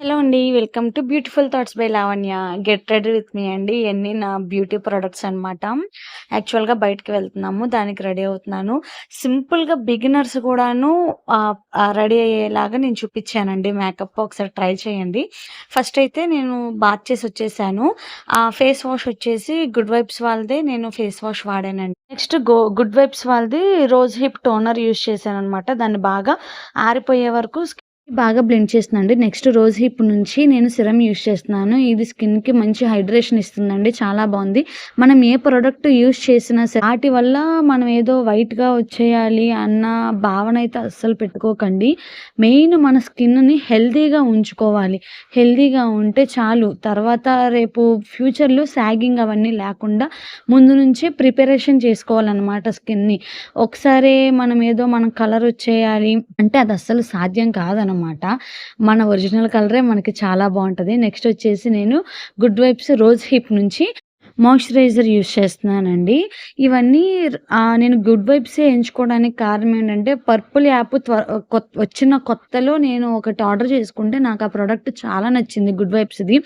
Hello అండి. Welcome to beautiful thoughts by Lavanya. Get ready with me అండి. ఇవన్నీ నా బ్యూటీ ప్రొడక్ట్స్ అనమాట. యాక్చువల్‌గా బయటికి వెళ్తున్నాము. దానికి రెడీ అవుతున్నాను. సింపుల్‌గా బిగినర్స్ కూడాను రెడీ అయ్యేలాగా నేను చూపించానండి మేకప్. ఒకసారి ట్రై చేయండి. ఫస్ట్ అయితే నేను బాత్ చేసి వచ్చేసాను. ఫేస్ వాష్ వచ్చేసి గుడ్ వైబ్స్ వాళ్ళదే నేను ఫేస్ వాష్ వాడానండి. నెక్స్ట్ గో గుడ్ వైబ్స్ వాళ్ళది రోజ్ హిప్ టోనర్ యూజ్ చేశాననమాట. దాన్ని బాగా ఆరిపోయే వరకు బాగా బ్లెండ్ చేస్తుందండి నెక్స్ట్ రోజు హిప్ నుంచి నేను సిరం యూజ్ చేస్తున్నాను. ఇది స్కిన్‌కి మంచి హైడ్రేషన్ ఇస్తుందండి. చాలా బాగుంది మనం ఏ ప్రోడక్ట్ యూజ్ చేసినా సరే వాటి వల్ల మనం ఏదో వైట్‌గా వచ్చేయాలి అన్న భావన అయితే అస్సలు పెట్టుకోకండి. మెయిన్ మన స్కిన్‌ని హెల్తీగా ఉంచుకోవాలి. హెల్తీగా ఉంటే చాలు. తర్వాత రేపు ఫ్యూచర్‌లో సాగింగ్ అవన్నీ లేకుండా ముందు నుంచే ప్రిపరేషన్ చేసుకోవాలనమాట స్కిన్‌ని. ఒకసారి మనం ఏదో మనం కలర్ వచ్చేయాలి అంటే అది అస్సలు సాధ్యం కాదనమాట. మన ఒరిజినల్ కలరే మనకి చాలా బాగుంటుంది. నెక్స్ట్ వచ్చేసి నేను గుడ్ వైబ్స్ రోజ్ హిప్ నుంచి మాయిశ్చరైజర్ యూజ్ చేస్తున్నానండి. ఇవన్నీ నేను గుడ్ వైబ్సే ఎంచుకోవడానికి కారణం ఏంటంటే పర్పుల్ యాప్ త్వర వచ్చిన కొత్తలో నేను ఒకటి ఆర్డర్ చేసుకుంటే నాకు ఆ ప్రోడక్ట్ చాలా నచ్చింది గుడ్ వైబ్స్‌ది.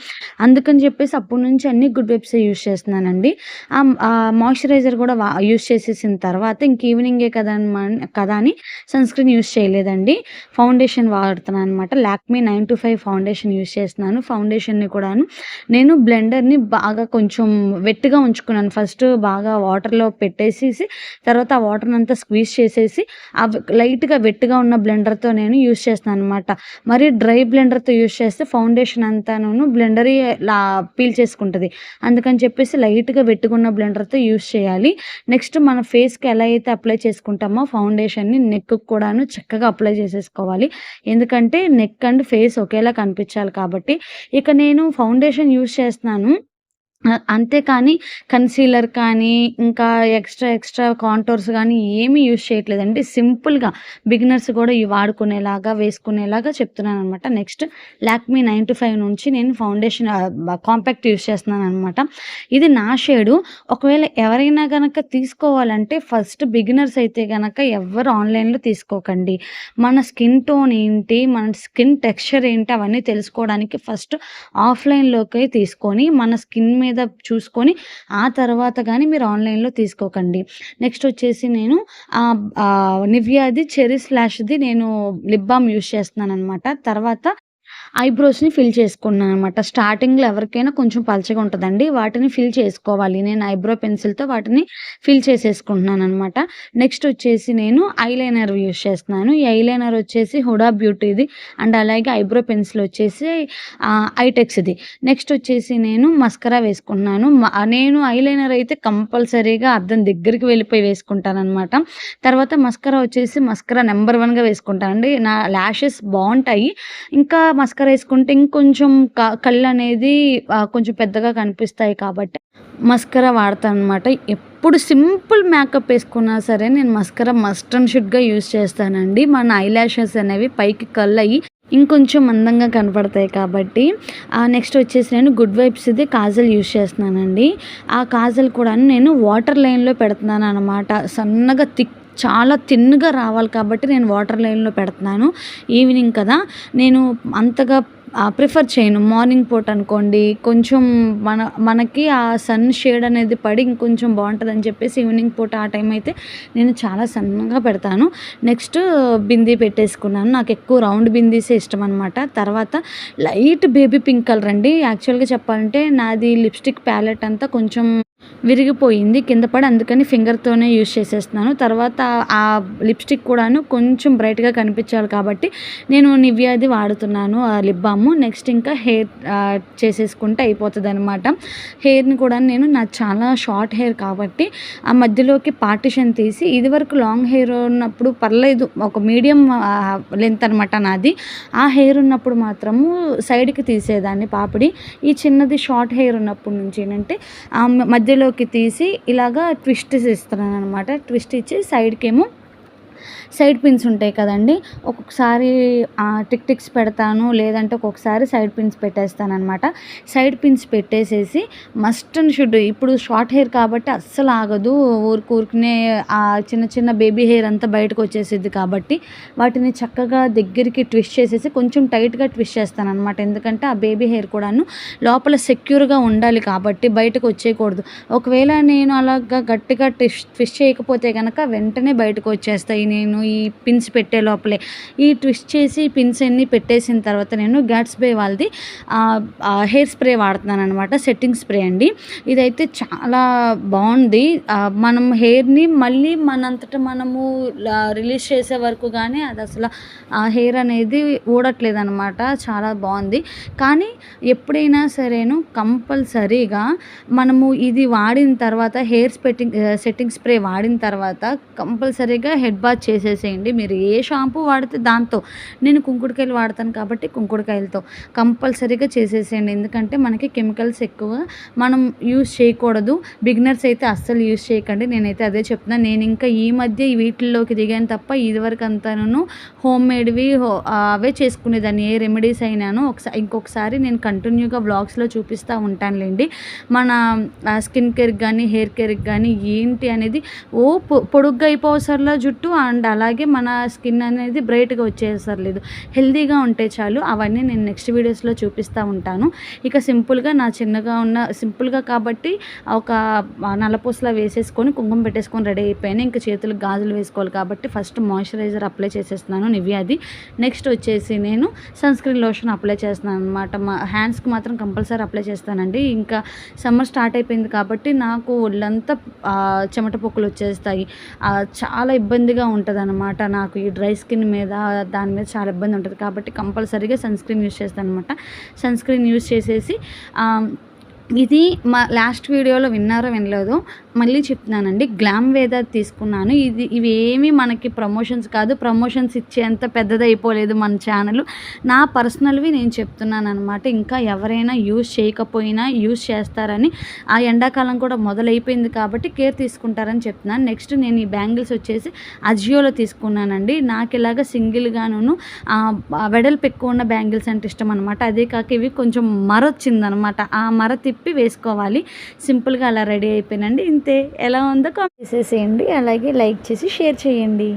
అందుకని చెప్పేసి అప్పటి నుంచి అన్ని గుడ్ వైబ్సే యూజ్ చేస్తున్నానండి. ఆ మాయిశ్చరైజర్ కూడా యూస్ యూజ్ చేసేసిన తర్వాత ఇంక ఈవినింగే కదా మన్ కదా అని సన్ స్క్రీన్ యూజ్ చేయలేదండి. ఫౌండేషన్ వాడుతున్నాను అనమాట. లాక్మీ 925 ఫౌండేషన్ యూజ్ చేస్తున్నాను. ఫౌండేషన్‌ని కూడాను నేను బ్లెండర్‌ని బాగా కొంచెం వెట్‌గా ఉంచుకున్నాను. ఫస్ట్ బాగా వాటర్‌లో పెట్టేసేసి తర్వాత ఆ వాటర్‌నంతా స్క్వీజ్ చేసేసి ఆ లైట్‌గా వెట్‌గా ఉన్న బ్లెండర్‌తో నేను యూజ్ అనమాట మరి డ్రై బ్లెండర్‌తో యూజ్ చేస్తే ఫౌండేషన్ అంతాను బ్లెండరీ లా పీల్ చేసుకుంటుంది అందుకని చెప్పేసి లైట్‌గా వెట్టుకున్న బ్లెండర్‌తో యూజ్ చేయాలి. నెక్స్ట్ మన ఫేస్‌కి ఎలా అయితే అప్లై చేసుకుంటామో ఫౌండేషన్‌ని నెక్ కూడాను చక్కగా అప్లై చేసేసుకోవాలి. ఎందుకంటే నెక్ అండ్ ఫేస్ ఒకేలా కనిపించాలి కాబట్టి. ఇక నేను ఫౌండేషన్ యూజ్ చేస్తున్నాను. అంతేకాని కన్సీలర్ కానీ ఇంకా ఎక్స్‌ట్రా ఎక్స్‌ట్రా కాంటోర్స్ కానీ ఏమీ యూజ్ చేయట్లేదండి. సింపుల్‌గా బిగినర్స్ కూడా ఇవి వాడుకునేలాగా వేసుకునేలాగా చెప్తున్నాను అనమాట నెక్స్ట్ లాక్మీ 925 నుంచి నేను foundation compact use compact use ఇది నా షేడు. ఒకవేళ ఎవరైనా కనుక తీసుకోవాలంటే ఫస్ట్ బిగినర్స్ అయితే కనుక ఎవ్వరు ఆన్‌లైన్‌లో తీసుకోకండి. మన స్కిన్ టోన్ ఏంటి, మన స్కిన్ టెక్స్చర్ ఏంటి అవన్నీ తెలుసుకోవడానికి ఫస్ట్ ఆఫ్లైన్లోకి తీసుకొని మన స్కిన్ మీద మీద చూసుకొని ఆ తర్వాత కానీ మీరు ఆన్‌లైన్‌లో తీసుకోకండి. నెక్స్ట్ వచ్చేసి నేను నివ్యాది చెరీ స్లాష్‌ది నేను లిప్ బామ్ చేస్తున్నాను అనమాట తర్వాత ఐబ్రోస్‌ని ఫిల్ చేసుకున్నాను అనమాట స్టార్టింగ్‌లో ఎవరికైనా కొంచెం పలచగా ఉంటుందండి వాటిని ఫిల్ చేసుకోవాలి. నేను ఐబ్రో పెన్సిల్‌తో వాటిని ఫిల్ చేసేసుకుంటున్నాను అనమాట నెక్స్ట్ వచ్చేసి నేను ఐలైనర్ యూజ్ చేస్తున్నాను. ఈ ఐలైనర్ వచ్చేసి హుడా బ్యూటీది అండ్ అలాగే ఐబ్రో పెన్సిల్ వచ్చేసి ఐటెక్స్‌ది. నెక్స్ట్ వచ్చేసి నేను మస్కరా వేసుకుంటున్నాను. నేను ఐలైనర్ అయితే కంపల్సరీగా అద్దం దగ్గరికి వెళ్ళిపోయి వేసుకుంటాను అనమాట తర్వాత మస్కరా వచ్చేసి మస్కరా నెంబర్ వన్‌గా వేసుకుంటానండి. నా లాషెస్ బాగుంటాయి ఇంకా మస్కరా ఏసుకుంటే ఇంకొంచెం క కళ్ళనేది కొంచెం పెద్దగా కనిపిస్తాయి కాబట్టి మస్కరా వాడతాను అనమాట ఎప్పుడు సింపుల్ మేకప్ వేసుకున్నా సరే నేను మస్కరా మస్ట్ అండ్ షుడ్‌గా యూజ్ చేస్తానండి. మన ఐలాషెస్ అనేవి పైకి కళ్ళు అయ్యి ఇంకొంచెం అందంగా కనపడతాయి కాబట్టి. నెక్స్ట్ వచ్చేసి నేను గుడ్ వైబ్స్‌ది కాజల్ యూజ్ చేస్తున్నానండి. ఆ కాజల్ కూడా నేను వాటర్ లైన్‌లో పెడుతున్నాను అనమాట సన్నగా థిక్ చాలా థిన్‌గా రావాలి కాబట్టి నేను వాటర్ లైన్‌లో పెడుతున్నాను. ఈవినింగ్ కదా! నేను అంతగా ప్రిఫర్ చేయను. మార్నింగ్ పూట అనుకోండి కొంచెం మన మనకి ఆ సన్ షేడ్ అనేది పడి ఇంకొంచెం బావుంటదని చెప్పేసి ఈవినింగ్ పూట ఆ టైం అయితే నేను చాలా సన్నగా పెడతాను. నెక్స్ట్ బిందీ పెట్టేసుకున్నాను. నాకు ఎక్కువ రౌండ్ బిందీసే ఇష్టం అనమాట తర్వాత లైట్ బేబీ పింక్ కలర్ అండి. యాక్చువల్‌గా చెప్పాలంటే నాది లిప్‌స్టిక్ ప్యాలెట్ అంతా కొంచెం విరిగిపోయింది కింద పడి. అందుకని ఫింగర్‌తోనే యూజ్ చేసేస్తున్నాను. తర్వాత ఆ లిప్‌స్టిక్ కూడాను కొంచెం బ్రైట్‌గా కనిపించాలి కాబట్టి నేను నివ్యాది వాడుతున్నాను ఆ లిప్ బాము నెక్స్ట్ ఇంకా హెయిర్ చేసేసుకుంటే అయిపోతుంది అనమాట హెయిర్‌ని కూడా నేను నా చాలా షార్ట్ హెయిర్ కాబట్టి ఆ మధ్యలోకి పార్టిషన్ తీసి ఇది వరకు లాంగ్ హెయిర్ ఉన్నప్పుడు పర్లేదు ఒక మీడియం లెంత్ అనమాట నాది. ఆ హెయిర్ ఉన్నప్పుడు మాత్రము సైడ్‌కి తీసేదాన్ని పాపిడి. ఈ చిన్నది షార్ట్ హెయిర్ ఉన్నప్పటి నుంచి ఏంటంటే మధ్యలో మధ్యలోకి తీసి ఇలాగా ట్విస్ట్ ఇస్తున్నాననమాట. ట్విస్ట్ ఇచ్చి సైడ్‌కేమో సైడ్ పిన్స్ ఉంటాయి కదండీ! ఒక్కొక్కసారి టిక్ టిక్స్ పెడతాను. లేదంటే ఒక్కొక్కసారి సైడ్ పిన్స్ పెట్టేస్తాననమాట. సైడ్ పిన్స్ పెట్టేసేసి మస్ట్ అండ్ షుడ్ ఇప్పుడు షార్ట్ హెయిర్ కాబట్టి అస్సలు ఆగదు. ఊరికి ఊరికనే ఆ చిన్న చిన్న బేబీ హెయిర్ అంతా బయటకు బయటకొచ్చేసిద్ది కాబట్టి వాటిని చక్కగా దగ్గరికి ట్విస్ట్ చేసేసి కొంచెం టైట్‌గా ట్విస్ట్ చేస్తాననమాట. ఎందుకంటే ఆ బేబీ హెయిర్ కూడాను లోపల సెక్యూర్‌గా ఉండాలి కాబట్టి బయటకు వచ్చేయకూడదు. ఒకవేళ నేను అలాగా గట్టిగా ట్విస్ట్ ట్విస్ట్ చేయకపోతే కనుక వెంటనే బయటకు వచ్చేస్తాయి. నేను ఈ పిన్స్ పెట్టే లోపలే. ఈ ట్విస్ట్ చేసి పిన్స్ అన్ని పెట్టేసిన తర్వాత నేను గాట్స్‌బై వాళ్ళది హెయిర్ స్ప్రే వాడుతున్నాననమాట. సెట్టింగ్ స్ప్రే అండి. ఇదైతే చాలా బాగుంది మనం హెయిర్‌ని మళ్ళీ మనంతట మనము రిలీజ్ చేసే వరకు కానీ అది అసలు ఆ హెయిర్ అనేది ఊడట్లేదు అనమాట చాలా బాగుంది కానీ ఎప్పుడైనా సరేను కంపల్సరీగా మనము ఇది వాడిన తర్వాత హెయిర్ స్పెట్టింగ్ సెట్టింగ్ స్ప్రే వాడిన తర్వాత కంపల్సరీగా హెడ్ బాత్ చేసేసేయండి. మీరు ఏ షాంపూ వాడితే దాంతో. నేను కుంకుడుకాయలు వాడతాను కాబట్టి కుంకుడుకాయలతో కంపల్సరీగా చేసేసేయండి. ఎందుకంటే మనకి కెమికల్స్ ఎక్కువ మనం యూజ్ చేయకూడదు. బిగినర్స్ అయితే అస్సలు యూజ్ చేయకండి. నేనైతే అదే చెప్తున్నాను. నేను ఇంకా ఈ మధ్య వీటిల్లోకి దిగాను తప్ప ఇదివరకు అంతాను హోమ్ మేడ్‌వి అవే చేసుకునేదాన్ని. ఏ రెమెడీస్ అయినాను ఒకసారి ఇంకొకసారి నేను కంటిన్యూగా వ్లాగ్స్‌లో చూపిస్తా ఉంటానులేండి మన స్కిన్ కేర్‌కి కానీ హెయిర్ కేర్‌కి కానీ ఏంటి అనేది ఓ పొ పొడుగ్గా అయిపోవసరలా జుట్టు అండ్ అలాగే మన స్కిన్ అనేది బ్రైట్‌గా వచ్చేసర్లేదు హెల్దీగా ఉంటే చాలు. అవన్నీ నేను నెక్స్ట్ వీడియోస్‌లో చూపిస్తా ఉంటాను. ఇక సింపుల్‌గా నా చిన్నగా ఉన్న సింపుల్‌గా కాబట్టి ఒక ఆహ్, నల్లపూసలా వేసేసుకొని కుంకుమ పెట్టేసుకొని రెడీ అయిపోయాను. ఇంకా చేతులకు గాజులు వేసుకోవాలి కాబట్టి ఫస్ట్ మాయిశ్చరైజర్ అప్లై చేసేస్తున్నాను నివ్యాది నెక్స్ట్ వచ్చేసి నేను సన్ స్క్రీన్ లోషన్ అప్లై చేస్తున్నాననమాట. మా హ్యాండ్స్‌కి మాత్రం కంపల్సరీ అప్లై చేస్తానండి. ఇంకా సమ్మర్ స్టార్ట్ అయిపోయింది కాబట్టి నాకు ఒళ్ళంతా చెమట పొక్కులు వచ్చేస్తాయి చాలా ఇబ్బందిగా ఉంటదనమాట. నాకు ఈ డ్రై స్కిన్ మీద దాని మీద చాలా ఇబ్బంది ఉంటుంది కాబట్టి కంపల్సరీగా సన్ స్క్రీన్ చేస్తాను అనమాట సన్ స్క్రీన్ యూస్ చేసేసి ఇది మా లాస్ట్ వీడియోలో విన్నారో వినలేదు మళ్ళీ చెప్తున్నానండి. గ్లామ్ వేదర్ తీసుకున్నాను. ఇది ఇవేమీ మనకి ప్రమోషన్స్ కాదు. ప్రమోషన్స్ ఇచ్చేంత పెద్దదైపోలేదు మన ఛానెల్. నా పర్సనల్‌వి నేను చెప్తున్నాననమాట. ఇంకా ఎవరైనా యూజ్ చేయకపోయినా యూజ్ చేస్తారని ఆ ఎండాకాలం కూడా మొదలైపోయింది కాబట్టి కేర్ తీసుకుంటారని చెప్తున్నాను. నెక్స్ట్ నేను ఈ బ్యాంగిల్స్ వచ్చేసి అజియోలో తీసుకున్నానండి. నాకిలాగా సింగిల్‌గాను వెడల్పు ఎక్కువ ఉన్న బ్యాంగిల్స్ అంటే ఇష్టం అనమాట. అదే కాక ఇవి కొంచెం మరొచ్చిందనమాట. ఆ మర తిప్పి వేసుకోవాలి. సింపుల్‌గా అలా రెడీ అయిపోయినండి ఇంతే ఎలా ఉందో కామెంట్ చేసేసేయండి. అలాగే లైక్ చేసి షేర్ చేయండి.